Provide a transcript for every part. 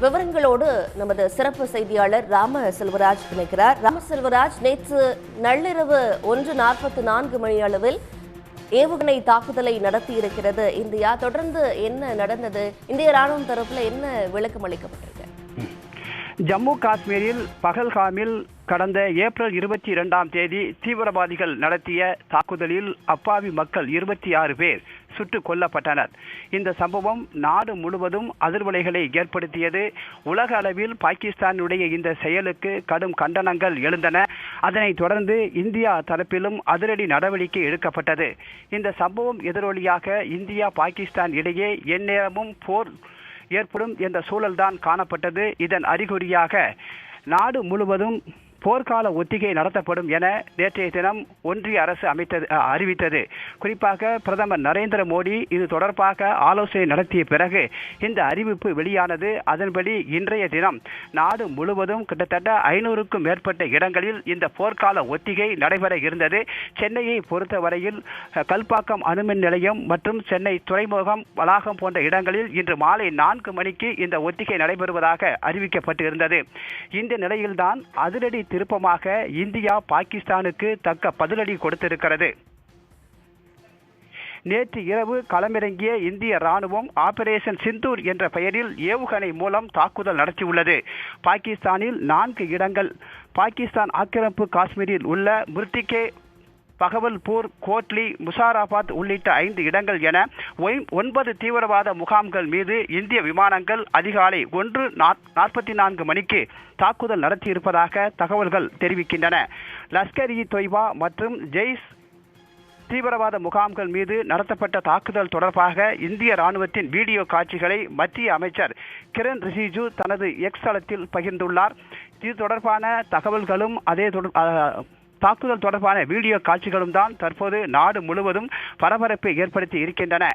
விவரங்களோடு நமது சிறப்பு செய்தியாளர் ராம செல்வராஜ் இணைக்கிறார். ராம செல்வராஜ் நேற்று நள்ளிரவு ஒன்று நாற்பத்தி நான்கு மணி அளவில் ஏவுகணை தாக்குதலை நடத்தியிருக்கிறது. இந்தியா தொடர்ந்து என்ன நடந்தது? இந்திய ராணுவம் தரப்புல என்ன விளக்கம் அளிக்கப்பட்டிருக்கு? ஜம்மு காஷ்மீரில் பகல்காமில் கடந்த ஏப்ரல் இருபத்தி இரண்டாம் தேதி தீவிரவாதிகள் நடத்திய தாக்குதலில் அப்பாவி மக்கள் இருபத்தி ஆறு பேர் சுட்டுக் கொல்லப்பட்டனர். இந்த சம்பவம் நாடு முழுவதும் அதிர்வலைகளை ஏற்படுத்தியது. உலக அளவில் பாகிஸ்தானுடைய இந்த செயலுக்கு கடும் கண்டனங்கள் எழுந்தன. அதனைத் தொடர்ந்து இந்தியா தரப்பிலும் அதிரடி நடவடிக்கை எடுக்கப்பட்டது. இந்த சம்பவம் எதிரொலியாக இந்தியா பாகிஸ்தான் இடையே எந்நேரமும் போர் ஏற்படும் என்ற சூழல்தான் காணப்பட்டது. இதன் அறிகுறியாக நாடு முழுவதும் போர்க்கால ஒத்திகை நடத்தப்படும் என நேற்றைய தினம் ஒன்றிய அரசு அமைத்தது அறிவித்தது. குறிப்பாக பிரதமர் நரேந்திர மோடி இது தொடர்பாக ஆலோசனை நடத்திய பிறகு இந்த அறிவிப்பு வெளியானது. அதன்படி இன்றைய தினம் நாடு முழுவதும் கிட்டத்தட்ட ஐநூறுக்கும் மேற்பட்ட இடங்களில் இந்த போர்க்கால ஒத்திகை நடைபெற இருந்தது. சென்னையை பொறுத்தவரையில் கல்பாக்கம் அணுமின் நிலையம் மற்றும் சென்னை துறைமுகம் வளாகம் போன்ற இடங்களில் இன்று மாலை நான்கு மணிக்கு இந்த ஒத்திகை நடைபெறுவதாக அறிவிக்கப்பட்டு இருந்தது இந்த நிலையில்தான் அதிரடி திருப்பமாக இந்தியா பாகிஸ்தானுக்கு தக்க பதிலடி கொடுத்திருக்கிறது. நேற்று இரவு களமிறங்கிய இந்திய ராணுவம் ஆபரேஷன் சிந்தூர் என்ற பெயரில் ஏவுகணை மூலம் தாக்குதல் நடத்தியுள்ளது. பாகிஸ்தானில் நான்கு இடங்கள் பாகிஸ்தான் ஆக்கிரமிப்பு காஷ்மீரில் உள்ள மிருத்திகே பகவல்பூர் கோட்லி முசாராபாத் உள்ளிட்ட ஐந்து இடங்கள் என ஒன்பது தீவிரவாத முகாம்கள் மீது இந்திய விமானங்கள் அதிகாலை ஒன்று நாற்பத்தி நான்கு மணிக்கு தாக்குதல் நடத்தியிருப்பதாக தகவல்கள் தெரிவிக்கின்றன. லஷ்கர் இ தொய்பா மற்றும் ஜெய்ஸ் தீவிரவாத முகாம்கள் மீது நடத்தப்பட்ட தாக்குதல் தொடர்பாக இந்திய ராணுவத்தின் வீடியோ காட்சிகளை மத்திய அமைச்சர் கிரண் ரிஜிஜு தனது எக்ஸ் தளத்தில் பகிர்ந்துள்ளார். இது தொடர்பான தகவல்களும் அதே தொடர் தாக்குதல் தொடர்பான வீடியோ காட்சிகளும் தான் தற்போது நாடு முழுவதும் பரபரப்பை ஏற்படுத்தி இருக்கின்றன.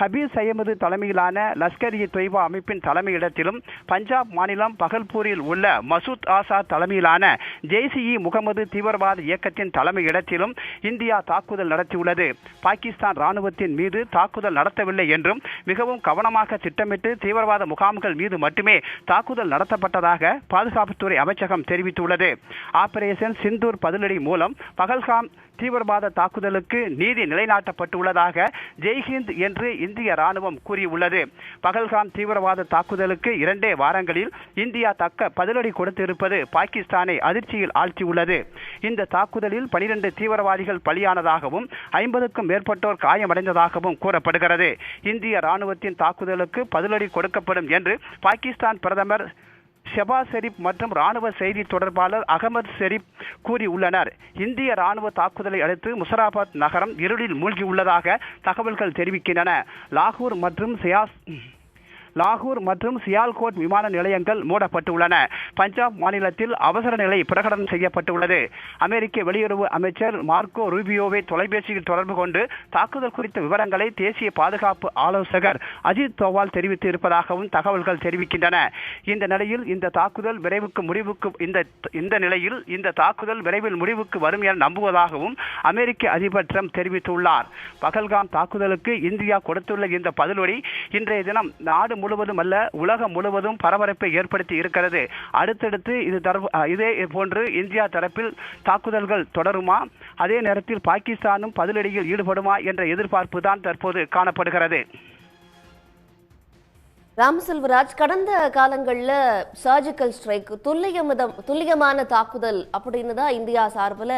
ஹபீஸ் சையமது தலைமையிலான லஷ்கர் இ தொய்பா அமைப்பின் தலைமையிடத்திலும் பஞ்சாப் மாநிலம் பகல்பூரில் உள்ள மசூத் ஆசாத் தலைமையிலான ஜெய்ஸ் இ முகமது தீவிரவாத இயக்கத்தின் தலைமையிடத்திலும் இந்தியா தாக்குதல் நடத்தியுள்ளது. பாகிஸ்தான் ராணுவத்தின் மீது தாக்குதல் நடத்தவில்லை என்றும் மிகவும் கவனமாக திட்டமிட்டு தீவிரவாத முகாம்கள் மீது மட்டுமே தாக்குதல் நடத்தப்பட்டதாக பாதுகாப்புத்துறை அமைச்சகம் தெரிவித்துள்ளது. ஆபரேஷன் சிந்தூர் பதிலடி மூலம் பகல்காம் தீவிரவாத தாக்குதலுக்கு நீதி நிலைநாட்டப்பட்டுள்ளதாக ஜெய்ஹிந்த் என்று இந்திய ராணுவம் கூறியுள்ளது. பகல்காம் தீவிரவாத தாக்குதலுக்கு இரண்டே வாரங்களில் இந்தியா தக்க பதிலடி கொடுத்திருப்பது பாகிஸ்தானை அதிர்ச்சியில் ஆழ்த்தியுள்ளது. இந்த தாக்குதலில் பனிரெண்டு தீவிரவாதிகள் பலியானதாகவும் ஐம்பதுக்கும் மேற்பட்டோர் காயமடைந்ததாகவும் கூறப்படுகிறது. இந்திய ராணுவத்தின் தாக்குதலுக்கு பதிலடி கொடுக்கப்படும் என்று பாகிஸ்தான் பிரதமர் ஷெபாஸ் ஷெரீப் மற்றும் ராணுவ செய்தி தொடர்பாளர் அகமது ஷெரீப் கூறியுள்ளனர். இந்திய ராணுவ தாக்குதலை அடுத்து முசராபாத் நகரம் இருளில் மூழ்கியுள்ளதாக தகவல்கள் தெரிவிக்கின்றன. லாகூர் மற்றும் சியாஸ் லாகூர் மற்றும் சியால்கோட் விமான நிலையங்கள் மூடப்பட்டுள்ளன. பஞ்சாப் மாநிலத்தில் அவசர நிலை பிரகடனம் செய்யப்பட்டுள்ளது. அமெரிக்க வெளியுறவு அமைச்சர் மார்க்கோ ரூபியோவை தொலைபேசியில் தொடர்பு கொண்டு தாக்குதல் குறித்த விவரங்களை தேசிய பாதுகாப்பு ஆலோசகர் அஜித் தோவால் தெரிவித்து இருப்பதாகவும் தகவல்கள் தெரிவிக்கின்றன. இந்த நிலையில் இந்த தாக்குதல் விரைவுக்கு முடிவுக்கு இந்த இந்த நிலையில் இந்த தாக்குதல் விரைவில் முடிவுக்கு வரும் என நம்புவதாகவும் அமெரிக்க அதிபர் ட்ரம்ப் தெரிவித்துள்ளார். பகல்காம் தாக்குதலுக்கு இந்தியா கொடுத்துள்ள இந்த பதிலடி இன்றைய தினம் நாடு முழுவதும் அல்ல உலகம் முழுவதும் பரபரப்பை ஏற்படுத்தி இருக்கிறது. அடுத்தடுத்து இது தரப்பு இதே போன்று இந்தியா தரப்பில் தாக்குதல்கள் தொடருமா? அதே நேரத்தில் பாகிஸ்தானும் பதிலடியில் ஈடுபடுமா என்ற எதிர்பார்ப்பு தான் தற்போது காணப்படுகிறது. ராம் செல்வராஜ் கடந்த காலங்களில் சர்ஜிக்கல் ஸ்ட்ரைக் துல்லியமிதம் துல்லியமான தாக்குதல் அப்படின்னு தான் இந்தியா சார்பில்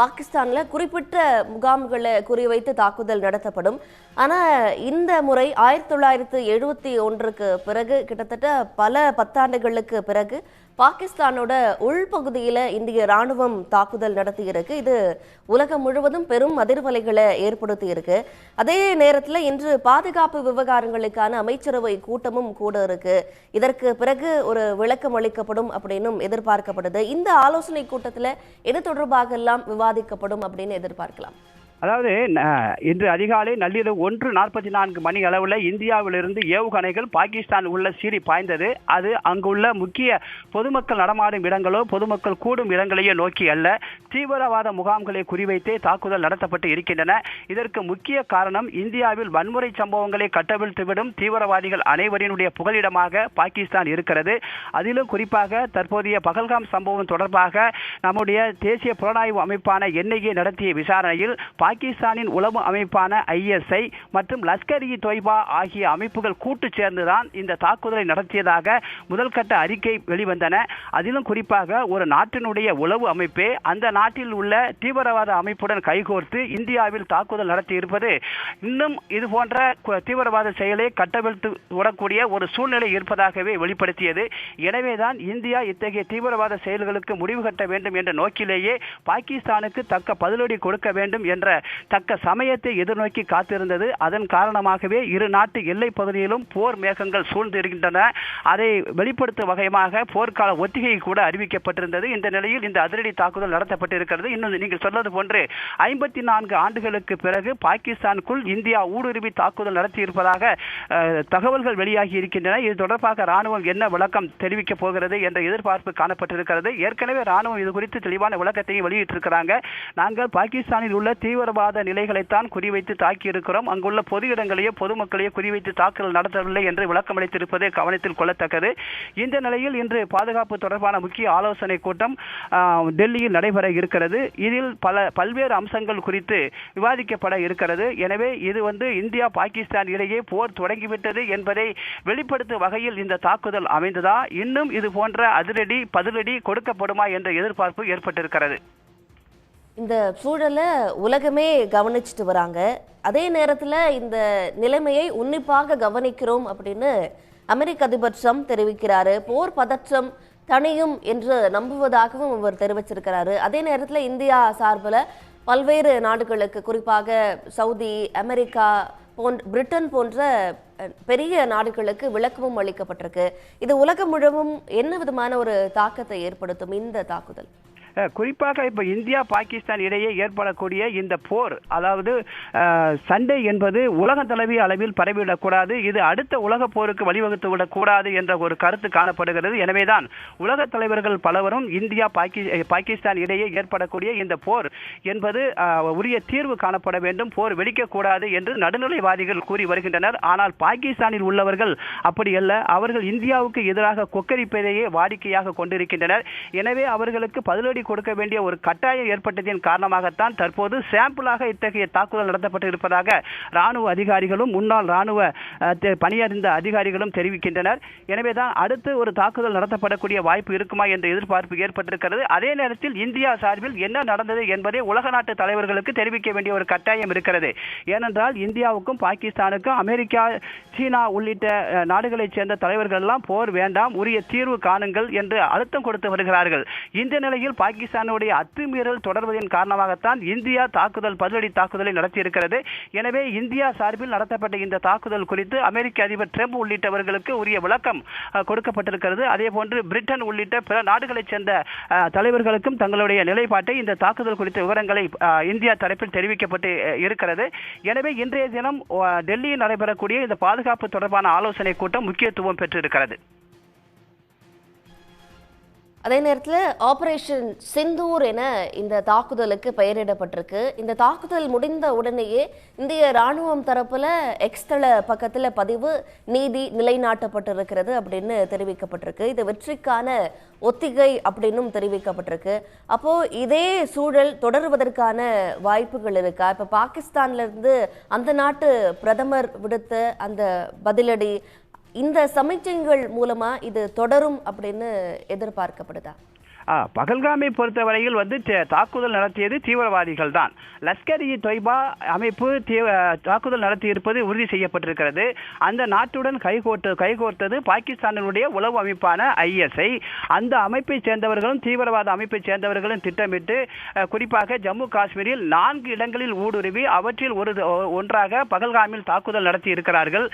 பாகிஸ்தானில் குறிப்பிட்ட முகாம்களை குறிவைத்து தாக்குதல் நடத்தப்படும். ஆனால் இந்த முறை ஆயிரத்தி தொள்ளாயிரத்து எழுபத்தி ஒன்றுக்கு பிறகு கிட்டத்தட்ட பல பத்தாண்டுகளுக்கு பிறகு பாகிஸ்தானோட உள்பகுதியில் இந்திய ராணுவம் தாக்குதல் நடத்தியிருக்கு. இது உலகம் முழுவதும் பெரும் அதிர்வலைகளை ஏற்படுத்தி இருக்கு அதே நேரத்தில் இன்று பாதுகாப்பு விவகாரங்களுக்கான அமைச்சரவை கூட்டமும் கூட இருக்கு. இதற்கு பிறகு ஒரு விளக்கம் அளிக்கப்படும் அப்படின்னும் எதிர்பார்க்கப்படுது. இந்த ஆலோசனை கூட்டத்தில் எது தொடர்பாக எல்லாம் விவாதிக்கப்படும் அப்படின்னு எதிர்பார்க்கலாம். அதாவது இன்று அதிகாலை நள்ளிரவு ஒன்று நாற்பத்தி நான்கு மணி அளவில் இந்தியாவிலிருந்து ஏவுகணைகள் பாகிஸ்தான் உள்ள சீறி பாய்ந்தது. அது அங்குள்ள முக்கிய பொதுமக்கள் நடமாடும் இடங்களோ பொதுமக்கள் கூடும் இடங்களையோ நோக்கி அல்ல. தீவிரவாத முகாம்களை குறிவைத்தே தாக்குதல் நடத்தப்பட்டு இருக்கின்றன. இதற்கு முக்கிய காரணம் இந்தியாவில் வன்முறை சம்பவங்களை கட்டவிழ்த்துவிடும் தீவிரவாதிகள் அனைவரினுடைய புகலிடமாக பாகிஸ்தான் இருக்கிறது. அதிலும் குறிப்பாக தற்போதைய பகல்காம் சம்பவம் தொடர்பாக நம்முடைய தேசிய புலனாய்வு அமைப்பான என்ஐஏ நடத்திய விசாரணையில் பாகிஸ்தானின் உளவு அமைப்பான ஐஎஸ்ஐ மற்றும் லஷ்கர் இ தொய்பா ஆகிய அமைப்புகள் கூட்டு சேர்ந்துதான் இந்த தாக்குதலை நடத்தியதாக முதல் கட்ட அறிக்கை வெளிவந்தன. அதிலும் குறிப்பாக ஒரு நாட்டினுடைய உளவு அமைப்பே அந்த நாட்டில் உள்ள தீவிரவாத அமைப்புடன் கைகோர்த்து இந்தியாவில் தாக்குதல் நடத்தி இருப்பது இன்னும் இது போன்ற தீவிரவாத செயலை கட்டவிழ்த்து விடக்கூடிய ஒரு சூழ்நிலை இருப்பதாகவே வெளிப்படுத்தியது. எனவேதான் இந்தியா இத்தகைய தீவிரவாத செயல்களுக்கு முடிவு கட்ட வேண்டும் என்ற நோக்கிலேயே பாகிஸ்தானுக்கு தக்க பதிலடி கொடுக்க வேண்டும் என்ற தக்க சமயத்தை எதிர்நோக்கி காத்திருந்தது. அதன் காரணமாகவே இரு நாட்டு எல்லை பகுதியிலும் போர் மேகங்கள் சூழ்ந்து இருக்கின்றன அதை வெளிப்படுத்தும் வகையாக போர்க்கால ஒத்திகை கூட அறிவிக்கப்பட்டிருந்தது. இந்த நிலையில் இந்த அதிரடி தாக்குதல் நடத்தப்பட்டிருக்கிறது. இன்னும் நீங்கள் சொன்னது போன்று ஐம்பத்தி நான்கு ஆண்டுகளுக்கு பிறகு பாகிஸ்தானுக்குள் இந்தியா ஊடுருவி தாக்குதல் நடத்தியிருப்பதாக தகவல்கள் வெளியாகி இருக்கின்றன. இது தொடர்பாக ராணுவம் என்ன விளக்கம் தெரிவிக்கப் போகிறது என்ற எதிர்பார்ப்பு காணப்பட்டிருக்கிறது. ஏற்கனவே ராணுவம் இது குறித்து தெளிவான விளக்கத்தையும் வெளியிட்டிருக்கிறாங்க. நாங்கள் பாகிஸ்தானில் உள்ள தீவிர தீவிரவாத நிலைகளைத்தான் குறிவைத்து தாக்கியிருக்கிறோம். அங்குள்ள பொது இடங்களையோ பொதுமக்களையோ குறிவைத்து தாக்குதல் நடத்தவில்லை என்று விளக்கமளித்திருப்பது கவனத்தில் கொள்ளத்தக்கது. இந்த நிலையில் இன்று பாதுகாப்பு தொடர்பான முக்கிய ஆலோசனை கூட்டம் டெல்லியில் நடைபெற இருக்கிறது. இதில் பல பல்வேறு அம்சங்கள் குறித்து விவாதிக்கப்பட இருக்கிறது. எனவே இது வந்து இந்தியா பாகிஸ்தான் இடையே போர் தொடங்கிவிட்டது என்பதை வெளிப்படுத்தும் வகையில் இந்த தாக்குதல் அமைந்ததா? இன்னும் இது போன்ற அதிரடி பதிலடி கொடுக்கப்படுமா என்ற எதிர்பார்ப்பு ஏற்பட்டிருக்கிறது. இந்த சூழலை உலகமே கவனிச்சுட்டு வராங்க. அதே நேரத்தில் இந்த நிலைமையை உன்னிப்பாக கவனிக்கிறோம் அப்படின்னு அமெரிக்க அதிபர் ட்ரம்ப் தெரிவிக்கிறாரு. போர் பதற்றம் தணியும் என்று நம்புவதாகவும் அவர் தெரிவிச்சிருக்கிறாரு. அதே நேரத்தில் இந்தியா சார்பில் பல்வேறு நாடுகளுக்கு குறிப்பாக சவுதி அமெரிக்கா போன்ற பிரிட்டன் போன்ற பெரிய நாடுகளுக்கு விளக்கமும் அளிக்கப்பட்டிருக்கு. இது உலகம் முழுவதும் என்ன விதமான ஒரு தாக்கத்தை ஏற்படுத்தும் இந்த தாக்குதல்? குறிப்பாக இப்போ இந்தியா பாகிஸ்தான் இடையே ஏற்படக்கூடிய இந்த போர் அதாவது சண்டை என்பது உலக தழுவிய அளவில் பரவிவிடக்கூடாது இது அடுத்த உலக போருக்கு வழிவகுத்து விடக்கூடாது என்ற ஒரு கருத்து காணப்படுகிறது. எனவேதான் உலக தலைவர்கள் பலவரும் இந்தியா பாகி பாகிஸ்தான் இடையே ஏற்படக்கூடிய இந்த போர் என்பது உரிய தீர்வு காணப்பட வேண்டும் போர் வெடிக்கக்கூடாது என்று நடுநிலைவாதிகள் கூறி வருகின்றனர். ஆனால் பாகிஸ்தானில் உள்ளவர்கள் அப்படி அல்ல அவர்கள் இந்தியாவுக்கு எதிராக கொக்கரிப்பதையே வாடிக்கையாக கொண்டிருக்கின்றனர். எனவே அவர்களுக்கு பதிலடி கொடுக்க வேண்டிய ஒரு கட்டாயம் ஏற்பட்டதின் காரணமாகத்தான் தற்போது சாம்பிளாக இத்தகைய தாக்குதல் நடத்தப்பட்டு இருப்பதாக ராணுவ அதிகாரிகளும் முன்னாள் ராணுவ தெ- பணியறிந்த அதிகாரிகளும் தெரிவிக்கின்றனர். எனவே தான் அடுத்து ஒரு தாக்குதல் நடத்தப்படக்கூடிய வாய்ப்பு இருக்குமா என்ற எதிர்பார்ப்பு ஏற்பட்டிருக்கிறது. அதே நேரத்தில் இந்தியா சார்பில் என்ன நடந்தது என்பதை உலக நாட்டு தலைவர்களுக்கு தெரிவிக்க வேண்டிய ஒரு கட்டாயம் இருக்கிறது. ஏனென்றால் இந்தியாவுக்கும் பாகிஸ்தானுக்கும் அமெரிக்கா சீனா உள்ளிட்ட நாடுகளைச் சேர்ந்த தலைவர்கள் எல்லாம் போர் வேண்டாம் உரிய தீர்வு காணுங்கள் என்று அழுத்தம் கொடுத்து வருகிறார்கள். இந்த நிலையில் பாகிஸ்தானுடைய அத்துமீறல் தொடர்வதன் காரணமாகத்தான் இந்தியா தாக்குதல் பதிலடி தாக்குதலை நடத்தியிருக்கிறது. எனவே இந்தியா சார்பில் நடத்தப்பட்ட இந்த தாக்குதல் குறித்து அமெரிக்க அதிபர் ட்ரம்ப் உள்ளிட்டவர்களுக்கு உரிய விளக்கம் கொடுக்கப்பட்டிருக்கிறது. அதே போன்று பிரிட்டன் உள்ளிட்ட பிற நாடுகளைச் சேர்ந்த தலைவர்களுக்கும் தங்களுடைய நிலைப்பாட்டை இந்த தாக்குதல் குறித்த விவரங்களை இந்தியா தரப்பில் தெரிவிக்கப்பட்டு இருக்கிறது. எனவே இன்றைய தினம் டெல்லியில் நடைபெறக்கூடிய இந்த பாதுகாப்பு தொடர்பான ஆலோசனை கூட்டம் முக்கியத்துவம் பெற்றிருக்கிறது. அதே நேரத்தில் ஆபரேஷன் சிந்தூர் என இந்த தாக்குதலுக்கு பெயரிடப்பட்டிருக்கு. இந்த தாக்குதல் முடிந்த உடனேயே இந்திய ராணுவம் தரப்பில் எக்ஸ்தள பக்கத்தில் பதிவு நீதி நிலைநாட்டப்பட்டிருக்கிறது அப்படின்னு தெரிவிக்கப்பட்டிருக்கு. இது வெற்றிக்கான ஒத்திகை அப்படின்னும் தெரிவிக்கப்பட்டிருக்கு. அப்போ இதே சூழல் தொடருவதற்கான வாய்ப்புகள் இருக்கா? இப்போ பாகிஸ்தான்ல இருந்து அந்த நாட்டு பிரதமர் விடுத்த அந்த பதிலடி இந்த சமிக்ஞைகள் மூலமா இது தொடரும் அப்படின்னு எதிர்பார்க்கப்படுதா? பகல்காமை பொறுத்தவரையில் வந்து தாக்குதல் நடத்தியது தீவிரவாதிகள் தான் லஷ்கர் இ தொய்பா அமைப்பு தாக்குதல் நடத்தியிருப்பது உறுதி செய்யப்பட்டிருக்கிறது. அந்த நாட்டுடன் கைகோர்த்து கைகோர்த்தது பாகிஸ்தானினுடைய உளவு அமைப்பான ஐஎஸ்ஐ அந்த அமைப்பை சேர்ந்தவர்களும் தீவிரவாத அமைப்பை சேர்ந்தவர்களும் திட்டமிட்டு குறிப்பாக ஜம்மு காஷ்மீரில் நான்கு இடங்களில் ஊடுருவி அவற்றில் ஒரு ஒன்றாக பகல்காமில் தாக்குதல் நடத்தி இருக்கிறார்கள்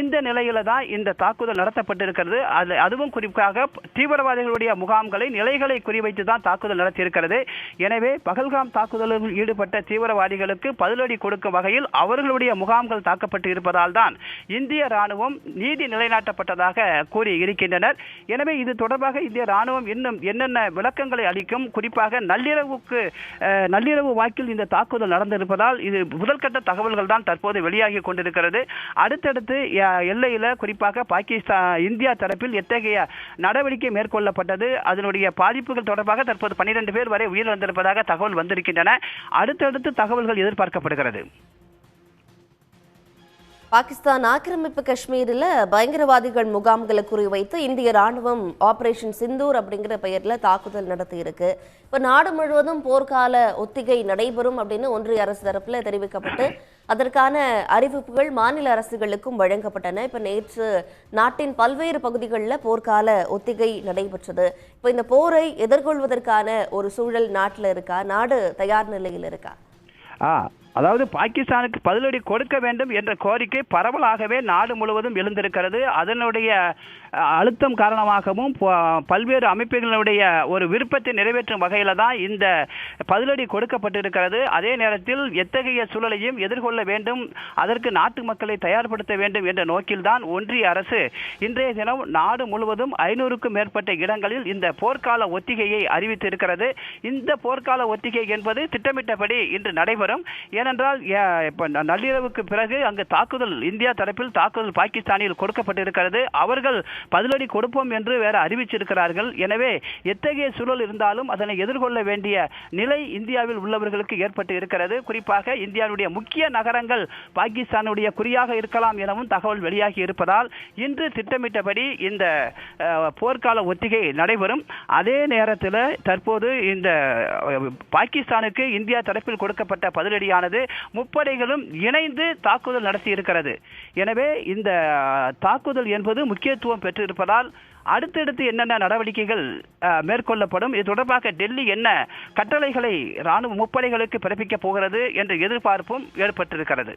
இந்த நிலையில தான் இந்த தாக்குதல் நடத்தப்பட்டிருக்கிறது. அது அதுவும் குறிப்பாக தீவிரவாதிகளுடைய முகாம்களை நிலைகளை குறிவைத்து தான் தாக்குதல் நடத்தியிருக்கிறது. எனவே பகல்காம் தாக்குதலில் ஈடுபட்ட தீவிரவாதிகளுக்கு பதிலடி கொடுக்கும் வகையில் அவர்களுடைய முகாம்கள் தாக்கப்பட்டு இருப்பதால் தான் இந்திய ராணுவம் நீதி நிலைநாட்டப்பட்டதாக கூறி இருக்கின்றனர் எனவே இது தொடர்பாக இந்திய ராணுவம் இன்னும் என்னென்ன விளக்கங்களை அளிக்கும்? குறிப்பாக நள்ளிரவுக்கு நள்ளிரவு வாக்கில் இந்த தாக்குதல் நடந்திருப்பதால் இது முதல்கட்ட தகவல்கள் தான் தற்போது வெளியாகி கொண்டிருக்கிறது. அடுத்தடுத்து எல்லையில் குறிப்பாக பாகிஸ்தான் இந்தியா தரப்பில் எத்தகைய நடவடிக்கை மேற்கொள்ளப்பட்டது? அதனுடைய பாதிப்பு பாதிப்புகள் தொடர்பாக தற்போது பன்னிரண்டு பேர் வரை உயிரிழந்திருப்பதாக தகவல் வந்திருக்கின்றன. அடுத்தடுத்து தகவல்கள் எதிர்பார்க்கப்படுகிறது. பாகிஸ்தான் ஆக்கிரமிப்பு காஷ்மீரில் பயங்கரவாதிகள் முகாம்களை குறிவைத்து இந்திய ராணுவம் ஆபரேஷன் சிந்தூர் அப்படிங்கிற பெயரில் தாக்குதல் நடத்தியிருக்கு. இப்போ நாடு முழுவதும் போர்க்கால ஒத்திகை நடைபெறும் அப்படின்னு ஒன்றிய அரசு தரப்பில் தெரிவிக்கப்பட்டு அதற்கான அறிவிப்புகள் மாநில அரசுகளுக்கும் வழங்கப்பட்டன. இப்போ நேற்று நாட்டின் பல்வேறு பகுதிகளில் போர்க்கால ஒத்திகை நடைபெற்றது. இப்போ இந்த போரை எதிர்கொள்வதற்கான ஒரு சூழல் நாட்டில் இருக்கா? நாடு தயார் நிலையில் இருக்கா? ஆ அதாவது பாகிஸ்தானுக்கு பதிலடி கொடுக்க வேண்டும் என்ற கோரிக்கை பரவலாகவே நாடு முழுவதும் எழுந்திருக்கிறது. அதனுடைய அழுத்தம் காரணமாகவும் பல்வேறு அமைப்புகளுடைய ஒரு விருப்பத்தை நிறைவேற்றும் வகையில தான் இந்த பதிலடி கொடுக்கப்பட்டிருக்கிறது. அதே நேரத்தில் எத்தகைய சூழலையும் எதிர்கொள்ள வேண்டும் அதற்கு நாட்டு மக்களை தயார்படுத்த வேண்டும் என்ற நோக்கில்தான் ஒன்றிய அரசு இன்றைய தினம் நாடு முழுவதும் ஐநூறுக்கும் மேற்பட்ட இடங்களில் இந்த போர்க்கால ஒத்திகையை அறிவித்திருக்கிறது. இந்த போர்க்கால ஒத்திகை என்பது திட்டமிட்டபடி இன்று நடைபெறும். ஏனென்றால் இப்போ ந- நள்ளிரவுக்கு பிறகு அங்கு தாக்குதல் இந்தியா தரப்பில் தாக்குதல் பாகிஸ்தானில் கொடுக்கப்பட்டிருக்கிறது. அவர்கள் பதிலடி கொடுப்போம் என்று வேற அறிவிச்சிருக்கிறார்கள். எனவே எத்தகைய சூழல் இருந்தாலும் அதனை எதிர்கொள்ள வேண்டிய நிலை இந்தியாவில் உள்ளவர்களுக்கு ஏற்பட்டு இருக்கிறது. குறிப்பாக இந்தியாவுடைய முக்கிய நகரங்கள் பாகிஸ்தானுடைய குறியாக இருக்கலாம் எனவும் தகவல் வெளியாகி இருப்பதால் இன்று திட்டமிட்டபடி இந்த போர்க்கால ஒத்திகை நடைபெறும். அதே நேரத்தில் தற்போது இந்த பாகிஸ்தானுக்கு இந்தியா தரப்பில் கொடுக்கப்பட்ட பதிலடியானது முப்படைகளும் இணைந்து தாக்குதல் நடத்தி இருக்கிறது எனவே இந்த தாக்குதல் என்பது முக்கியத்துவம் பெற்றிருப்பதால் அடுத்தடுத்து என்னென்ன நடவடிக்கைகள் மேற்கொள்ளப்படும் இது தொடர்பாக டெல்லி என்ன கட்டளைகளை ராணுவ முப்படைகளுக்கு பிறப்பிக்கப் போகிறது என்ற எதிர்பார்ப்பும் ஏற்பட்டிருக்கிறது.